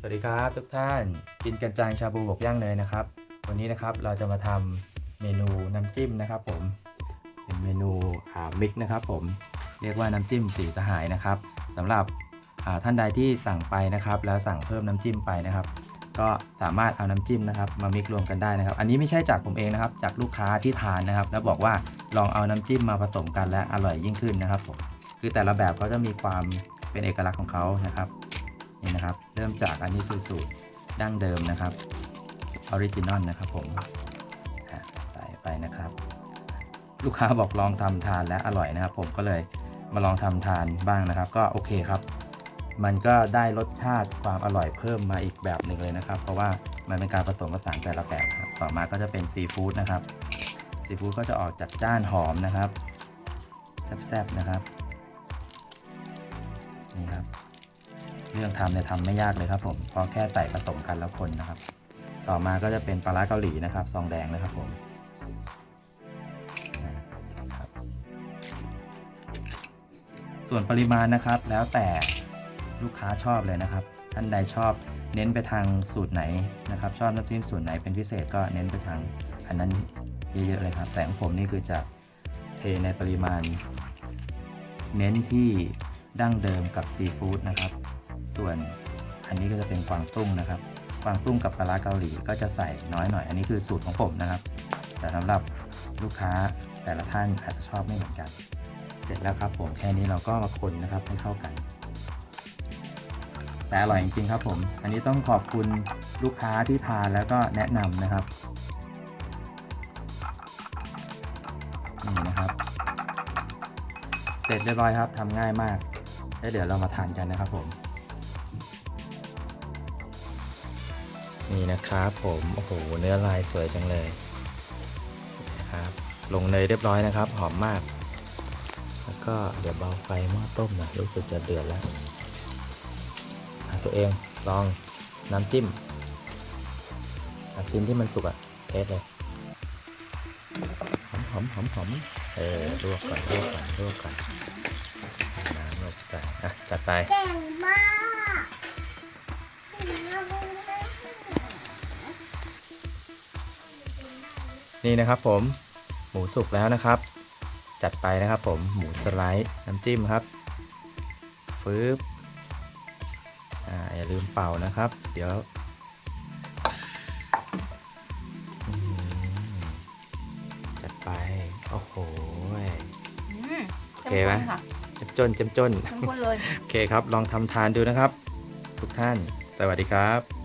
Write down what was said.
สวัสดีครับทุกท่านกินกันจางชาบูบกย่างเนยนะครับ วันนี้นะครับเราจะมาทำเมนูน้ำจิ้มนะครับ ผม เป็นเมนูอ่ามิกนะครับ ผมเรียกว่าน้ำจิ้มสีสหายนะครับสำหรับท่านใดที่สั่งไปนะครับ แล้วสั่งเพิ่มน้ำจิ้มไปนะครับ ก็สามารถเอาน้ำจิ้มนะครับ มามิกรวมกันได้นะครับ อันนี้ไม่ใช่จากผมเองนะครับ จากลูกค้าที่ทานนะครับ แล้วบอกว่าลองเอาน้ำจิ้มมาผสมกันและอร่อยยิ่งขึ้นนะครับผมคือแต่ละแบบเขาจะมีความเป็นเอกลักษณ์ของเขานะครับ นี่นะครับ เริ่มจากอันนี้คือสูตรดั้งเดิมนะครับออริจินอลนะครับผมใส่ไปนะครับ ลูกค้าบอกลองทำทานและอร่อยนะครับ ผมก็เลยมาลองทำทานบ้างนะครับ ก็โอเคครับ มันก็ได้รสชาติความอร่อยเพิ่มมาอีกแบบหนึ่งเลยนะครับ เพราะว่ามันเป็นการผสมผสานแต่ละแบบครับต่อมาก็จะเป็นซีฟู้ดนะครับซีฟู้ดก็จะออกจากจ้านหอมนะครับแซ่บๆนะครับนี่ครับ เรื่องทำเนี่ยทำไม่ยากเลยครับผมเพราะแค่ใส่ผสมกันแล้วคนนะครับ ต่อมาก็จะเป็นปลาร้าเกาหลีนะครับ ซองแดงนะครับผมส่วนปริมาณนะครับ แล้วแต่ลูกค้าชอบเลยนะครับ ท่านใดชอบเน้นไปทางสูตรไหนนะครับ ชอบน้ำจิ้มสูตรไหนเป็นพิเศษก็เน้นไปทางอันนั้นเยอะๆเลยครับ แต่ของผมนี่คือจะเทในปริมาณ เน้นที่ดั้งเดิมกับซีฟู้ดนะครับ ส่วนอันนี้ก็จะเป็นกวางตุ้งนะครับกวางตุ้งกับปลาเกาหลีก็จะใส่น้อยหน่อย อันนี้คือสูตรของผมนะครับ แต่สำหรับลูกค้าแต่ละท่านอาจจะชอบไม่เหมือนกัน เสร็จแล้วครับผมแค่นี้เราก็มาคนนะครับให้เข้ากัน แต่อร่อยจริงๆครับผม อันนี้ต้องขอบคุณลูกค้าที่ทานแล้วก็แนะนำนะครับนี่นะครับ เสร็จเรียบร้อยครับทำง่ายมากแล้วเดี๋ยวเรามาทานกันนะครับผม นี่นะครับผมโอ้โหเนื้อลายสวยจังเลยนะครับลงเนยเรียบร้อยนะครับ หอมมาก แล้วก็เดี๋ยวเบาไฟหม้อต้มนะรู้สึกจะเดือดแล้วตัวเองลองน้ำจิ้มชิ้นที่มันสุกอะเทสเลยหอมหอมหอมหอมเออลวกก่อนลวกก่อนลวกก่อนน้ำลงไปอะจัดไป เก่งมากเก่งมากเลยนี่นะครับผมหมูสุกแล้วนะครับ จัดไปนะครับผมหมูสไลด์น้ำจิ้มครับฟืบอ่าอย่าลืมเป่านะครับ เดี๋ยวอืมจัดไป โอ้โหอืมโอเคไหมข้นค่ะเจ้มจนเจ้มจนเข้มข้นเลย โอเคครับ ลองทำทานดูนะครับ ทุกท่าน สวัสดีครับ